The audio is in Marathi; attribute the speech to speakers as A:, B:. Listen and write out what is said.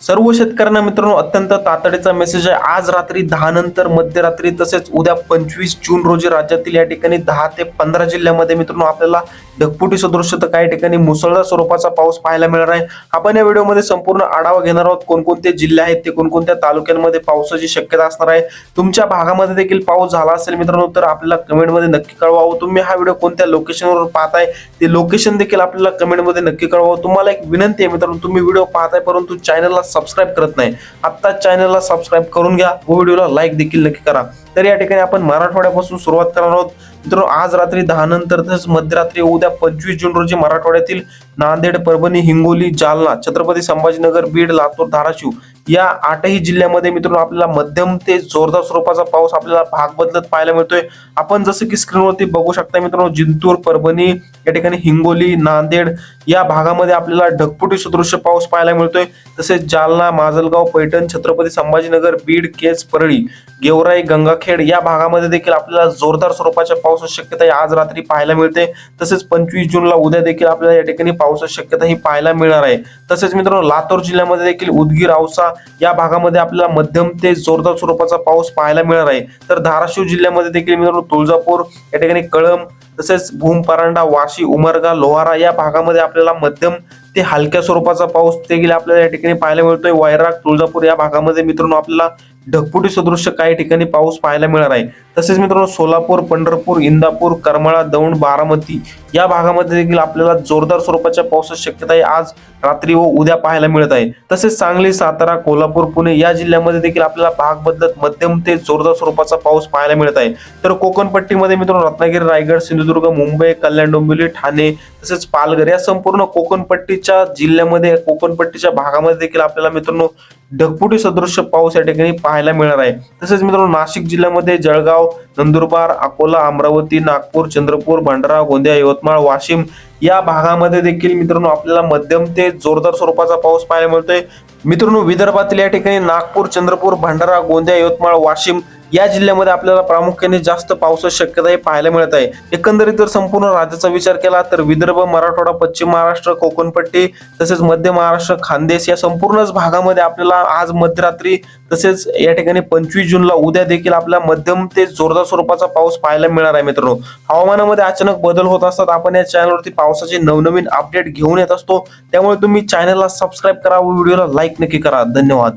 A: सर्व शेतकऱ्यांना मित्रांनो अत्यंत तातडीचा मेसेज आहे. आज रात्री दहा नंतर मध्यरात्री तसेच उद्या पंचवीस जून रोजी राज्यातील या ठिकाणी दहा ते पंधरा जिल्ह्यामध्ये मित्रांनो आपल्याला ढगफुटी सदृश तर काही ठिकाणी मुसळधार स्वरूपाचा पाऊस पाहायला मिळणार आहे. आपण या व्हिडिओमध्ये संपूर्ण आढावा घेणार आहोत. कोणकोणते जिल्हे आहेत ते कोणकोणत्या तालुक्यांमध्ये पावसाची शक्यता असणार आहे. तुमच्या भागामध्ये देखील पाऊस झाला असेल मित्रांनो तर आपल्याला कमेंटमध्ये नक्की कळवावं. तुम्ही हा व्हिडिओ कोणत्या लोकेशनवर पाहताय ते लोकेशन देखील आपल्याला कमेंटमध्ये नक्की कळवावं. तुम्हाला एक विनंती आहे मित्रांनो तुम्ही व्हिडिओ पाहताय परंतु चॅनलला सबस्क्राईब करत नाही. आत्ता चॅनलला सबस्क्राईब करून घ्या. व व्हिडिओला लाईक देखील नक्की करा. तर या ठिकाणी आपण मराठवाड्यापासून सुरुवात करणार आहोत. मित्रांनो आज रात्री दहा नंतर तसेच मध्यरात्री उद्या पंचवीस जून रोजी मराठवाड्यातील नांदेड परभणी हिंगोली जालना छत्रपती संभाजीनगर बीड लातूर धाराशिव या आठही जिल्ह्यामध्ये मित्रांनो आपल्याला मध्यम ते जोरदार स्वरूपाचा पाऊस आपल्याला भाग बदलत पाहायला मिळतोय. आपण जसं की स्क्रीनवरती बघू शकता मित्रांनो जिंतूर परभणी या ठिकाणी हिंगोली नांदेड या भागामध्ये आपल्याला ढगफुटी सदृश्य पाऊस पाहायला मिळतोय. तसेच जालना माजलगाव पैठण छत्रपती संभाजीनगर बीड केज परळी गेवराई गंगाखेड या भागामध्ये देखील आपल्याला जोरदार स्वरूपाच्या पावसाची शक्यता ही आज रात्री पाहायला मिळते. तसेच पंचवीस जूनला उद्या देखील आपल्याला या ठिकाणी पावसाची शक्यता ही पाहायला मिळणार आहे. तसेच मित्रांनो लातूर जिल्ह्यामध्ये देखील उदगीर औसा या भागामध्ये आपल्याला मध्यम ते जोरदार स्वरूपाचा पाऊस पाहायला मिळणार आहे. तर धाराशिव जिल्ह्यामध्ये देखील मित्रांनो तुळजापूर या ठिकाणी कळंब तसेच भूम परांडा वाशी उमरगा लोहारा या भागामध्ये आपल्याला मध्यम ते हलक्या स्वरूपाचा पाऊस देखील आपल्याला या ठिकाणी पाहायला मिळतोय. वैराग तुळजापूर या भागामध्ये मित्रांनो आपल्याला ढगफुटी सदृश्य काही ठिकाणी पाऊस पाहायला मिळणार आहे. तसेच मित्रांनो सोलापूर पंढरपूर इंदापूर करमाळा दौंड बारामती या भागामध्ये देखील आपल्याला जोरदार स्वरूपाच्या पावसाची शक्यता आहे. आज रात्री व उद्या पाहायला मिळत आहे. तसेच सांगली सातारा कोल्हापूर पुणे या जिल्ह्यामध्ये देखील आपल्याला भाग बदलत मध्यम ते जोरदार स्वरूपाचा पाऊस पाहायला मिळत आहे. तर कोकणपट्टीमध्ये मित्रांनो रत्नागिरी रायगड सिंधुदुर्ग मुंबई कल्याण डोंबिवली ठाणे तसेच पालघर या संपूर्ण कोकणपट्टीच्या जिल्ह्यामध्ये कोकणपट्टीच्या भागामध्ये देखील आपल्याला मित्रांनो ढगफुटी सदृश्य पाऊस या ठिकाणी पाहायला मिळणार आहे. तसेच मित्रांनो नाशिक जिल्ह्यामध्ये जळगाव नंदुरबार अकोला अमरावती नागपूर चंद्रपूर भंडारा गोंदिया यवतमाळ वाशिम या भागामध्ये देखील मित्रांनो आपल्याला मध्यम ते जोरदार स्वरूपाचा पाऊस पाहायला मिळतोय. मित्रांनो विदर्भातील या ठिकाणी नागपूर चंद्रपूर भंडारा गोंदिया यवतमाळ वाशिम या जिल्ह्यामध्ये आपल्याला प्रामुख्याने जास्त पावसाची शक्यता हे पाहायला मिळत आहे. एकंदरीत जर संपूर्ण राज्याचा विचार केला तर विदर्भ मराठवाडा पश्चिम महाराष्ट्र कोकणपट्टी तसेच मध्य महाराष्ट्र खानदेश या संपूर्णच भागामध्ये आपल्याला आज मध्यरात्री तसेच या ठिकाणी पंचवीस जूनला उद्या देखील आपल्या मध्यम ते जोरदार स्वरूपाचा पाऊस पाहायला मिळणार आहे मित्रांनो. हवामानामध्ये अचानक बदल होत असतात. आपण या चॅनलवरती पावसाचे नवनवीन अपडेट घेऊन येत असतो. त्यामुळे तुम्ही चॅनलला सबस्क्राईब करा व व्हिडिओला लाईक नक्की करा. धन्यवाद.